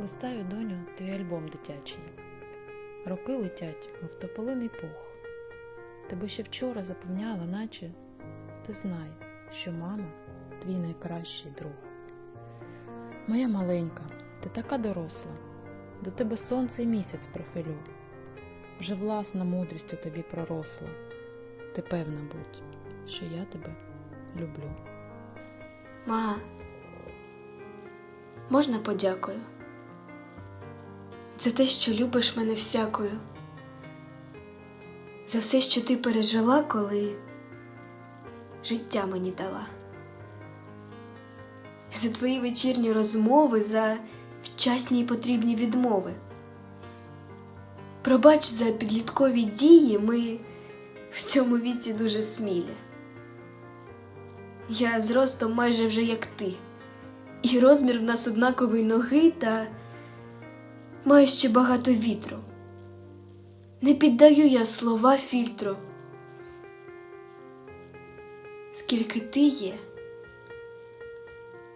Листаю, доню, твій альбом дитячий. Роки летять, мов тополиний пух. Тебе ще вчора запевняла, наче ти знай, що мама твій найкращий друг. Моя маленька, ти така доросла, до тебе сонце і місяць прихилю. Вже власна мудрість у тобі проросла. Ти певна будь, що я тебе люблю. Ма, можна подякую? За те, що любиш мене всякою. За все, що ти пережила, коли життя мені дала. За твої вечірні розмови, за вчасні й потрібні відмови. Пробач за підліткові дії, ми в цьому віці дуже смілі. Я зростом майже вже як ти, і розмір в нас однаковий ноги, та маю ще багато вітру. Не піддаю я слова фільтру. Скільки ти є,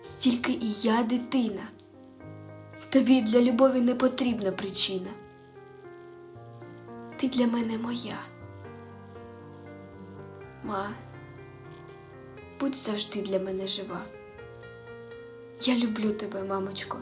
стільки і я дитина. Тобі для любові не потрібна причина. Ти для мене моя. Ма будь завжди для мене жива. Я люблю тебе, мамочко.